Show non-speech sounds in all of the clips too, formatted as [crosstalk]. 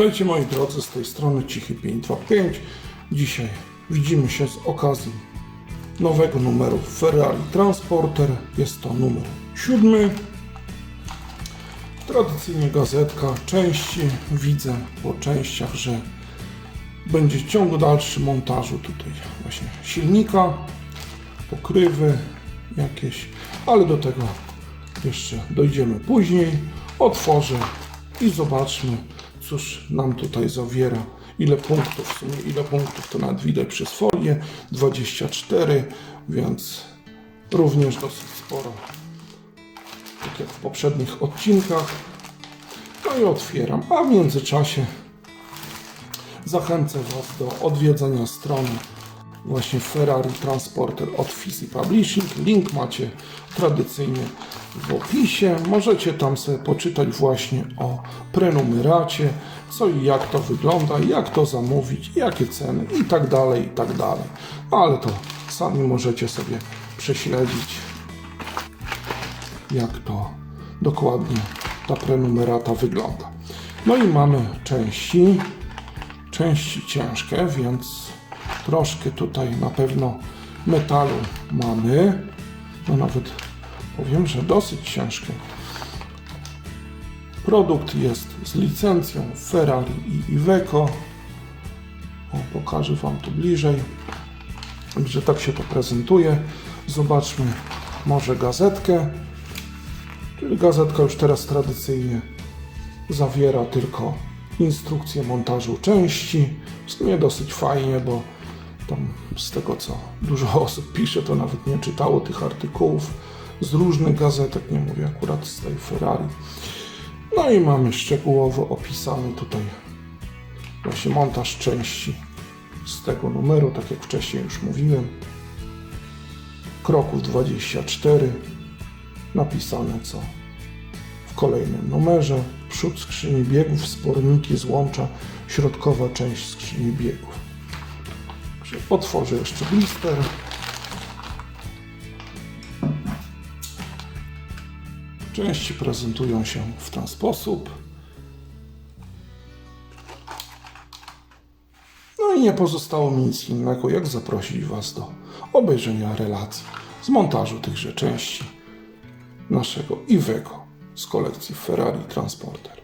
Witajcie moi drodzy, z tej strony Cichy 525. Dzisiaj widzimy się z okazji nowego numeru Ferrari Transporter. Jest to numer siódmy. Tradycyjnie gazetka, części. Widzę po częściach, że będzie ciąg dalszy montażu tutaj właśnie silnika, pokrywy jakieś, ale do tego jeszcze dojdziemy później. Otworzę i zobaczmy, cóż nam tutaj zawiera. Ile punktów, w sumie ile punktów to nawet widać przez folię. 24, więc również dosyć sporo. Tak jak w poprzednich odcinkach. No i otwieram, a w międzyczasie zachęcę Was do odwiedzenia strony właśnie Ferrari Transporter od Fizi Publishing. Link macie tradycyjnie w opisie. Możecie tam sobie poczytać właśnie o prenumeracie, co i jak to wygląda, jak to zamówić, jakie ceny i tak dalej, i tak dalej. No ale to sami możecie sobie prześledzić, jak to dokładnie ta prenumerata wygląda. No i mamy części, części ciężkie, więc troszkę tutaj na pewno metalu mamy. No nawet powiem, że dosyć ciężkie. Produkt jest z licencją Ferrari i Iveco. O, pokażę Wam tu bliżej, że tak się to prezentuje. Zobaczmy może gazetkę. Gazetka już teraz tradycyjnie zawiera tylko instrukcję montażu części. W sumie dosyć fajnie, bo tam z tego co dużo [laughs] osób pisze, to nawet nie czytało tych artykułów z różnych gazetek, nie mówię akurat z tej Ferrari. No i mamy szczegółowo opisany tutaj właśnie montaż części z tego numeru, tak jak wcześniej już mówiłem. Kroków 24, napisane co w kolejnym numerze. Przód skrzyni biegów, sporniki, złącza, środkowa część skrzyni biegów. Otworzę jeszcze blister. Części prezentują się w ten sposób. No i nie pozostało mi nic innego, jak zaprosić Was do obejrzenia relacji z montażu tychże części naszego Iveco z kolekcji Ferrari Transporter.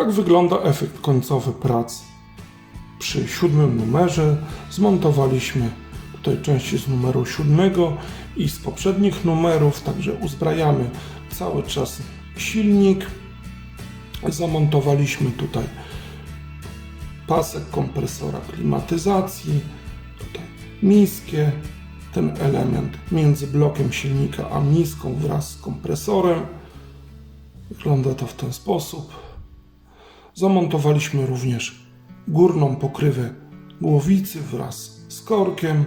Tak wygląda efekt końcowy prac przy siódmym numerze. Zmontowaliśmy tutaj części z numeru siódmego i z poprzednich numerów, także uzbrajamy cały czas silnik. Zamontowaliśmy tutaj pasek kompresora klimatyzacji, tutaj miskie, ten element między blokiem silnika a miską wraz z kompresorem. Wygląda to w ten sposób. Zamontowaliśmy również górną pokrywę głowicy wraz z korkiem.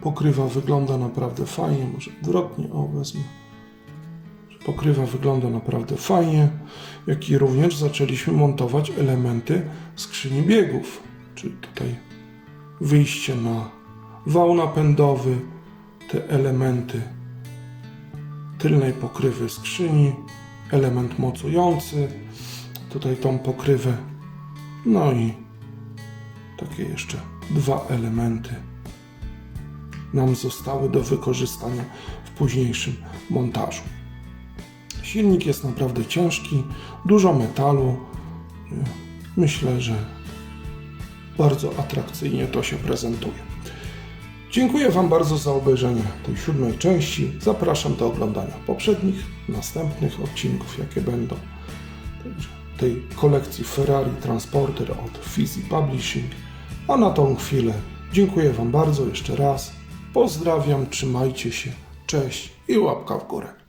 Pokrywa wygląda naprawdę fajnie, może odwrotnie, o wezmę. Pokrywa wygląda naprawdę fajnie, jak i również zaczęliśmy montować elementy skrzyni biegów, czyli tutaj wyjście na wał napędowy, te elementy tylnej pokrywy skrzyni, element mocujący, tutaj tą pokrywę, no i takie jeszcze dwa elementy nam zostały do wykorzystania w późniejszym montażu. Silnik jest naprawdę ciężki, dużo metalu. Myślę, że bardzo atrakcyjnie to się prezentuje. Dziękuję Wam bardzo za obejrzenie tej siódmej części. Zapraszam do oglądania poprzednich, następnych odcinków, jakie będą. Także tej kolekcji Ferrari Transporter od Fizi Publishing. A na tą chwilę dziękuję Wam bardzo jeszcze raz. Pozdrawiam, trzymajcie się, cześć i łapka w górę.